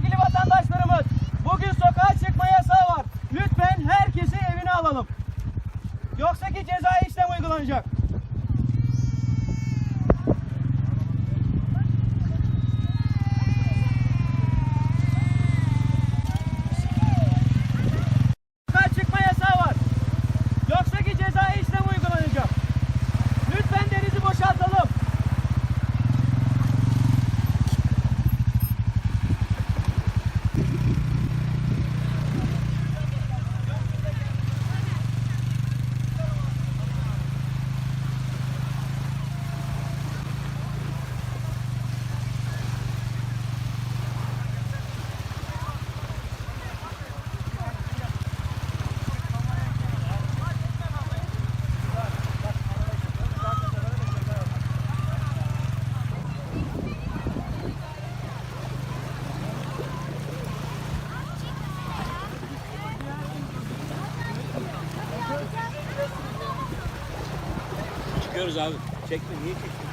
Sevgili vatandaşlarımız, bugün sokağa çıkma yasağı var. Lütfen herkesi evine alalım. Yoksa ki cezai işlem uygulanacak. Sokağa Çıkıyoruz abi. Çekme niye çekiyorsun?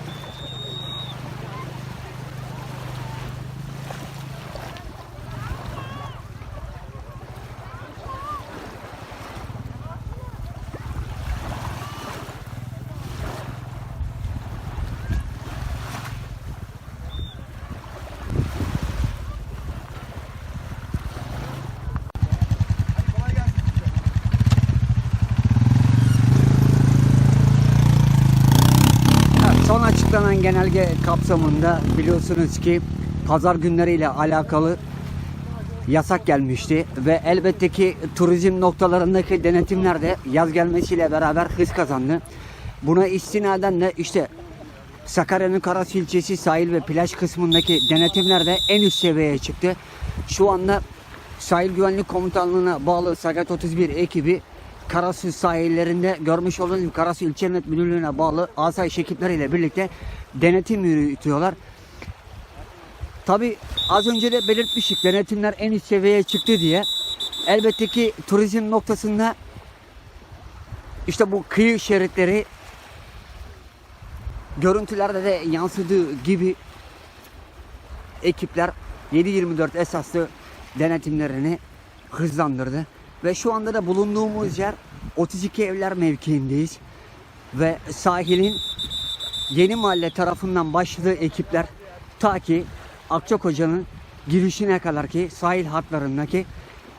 Evet, Son açıklanan genelge kapsamında biliyorsunuz ki pazar günleriyle alakalı yasak gelmişti ve elbette ki turizm noktalarındaki denetimler de yaz gelmesiyle beraber hız kazandı. Buna istinaden de işte Sakarya'nın Karas ilçesi sahil ve plaj kısmındaki denetimler de en üst seviyeye çıktı. Şu anda Sahil Güvenlik Komutanlığı'na bağlı Sakat 31 ekibi Karasu sahillerinde görmüş olduğunuz gibi Karasu İlçe Emniyet Müdürlüğü'ne bağlı asayiş ekipleriyle birlikte denetim yürütüyorlar. Tabi az önce de belirtmiştik denetimler en üst seviyeye çıktı diye. Elbette ki turizm noktasında işte bu kıyı şeritleri görüntülerde de yansıdığı gibi ekipler 7-24 esaslı denetimlerini hızlandırdı. Ve şu anda da bulunduğumuz yer 32 evler mevkiindeyiz. Ve sahilin Yeni Mahalle tarafından başladığı ekipler ta ki Akçakoca'nın girişine kadar ki sahil hatlarındaki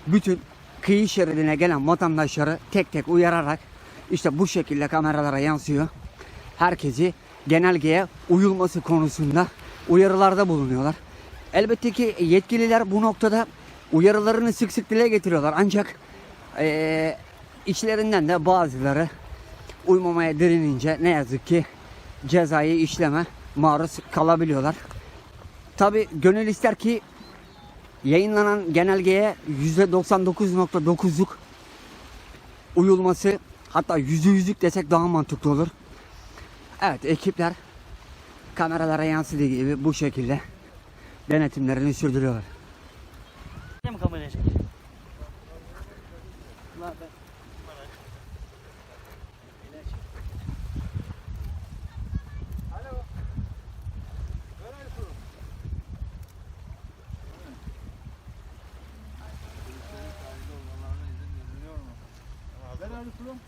bütün kıyı şeridine gelen vatandaşları tek tek uyararak işte bu şekilde kameralara yansıyor. Herkesi genelgeye uyulması konusunda uyarılarda bulunuyorlar. Elbette ki yetkililer bu noktada uyarılarını sık sık dile getiriyorlar. Ancak eee, içlerinden de bazıları uymamaya direnince ne yazık ki cezai işleme maruz kalabiliyorlar. Tabi gönül ister ki yayınlanan genelgeye %99.9'luk uyulması hatta yüzde yüzlük desek daha mantıklı olur. Evet ekipler kameralara yansıdığı gibi bu şekilde denetimlerini sürdürüyorlar. Haber arı kurum.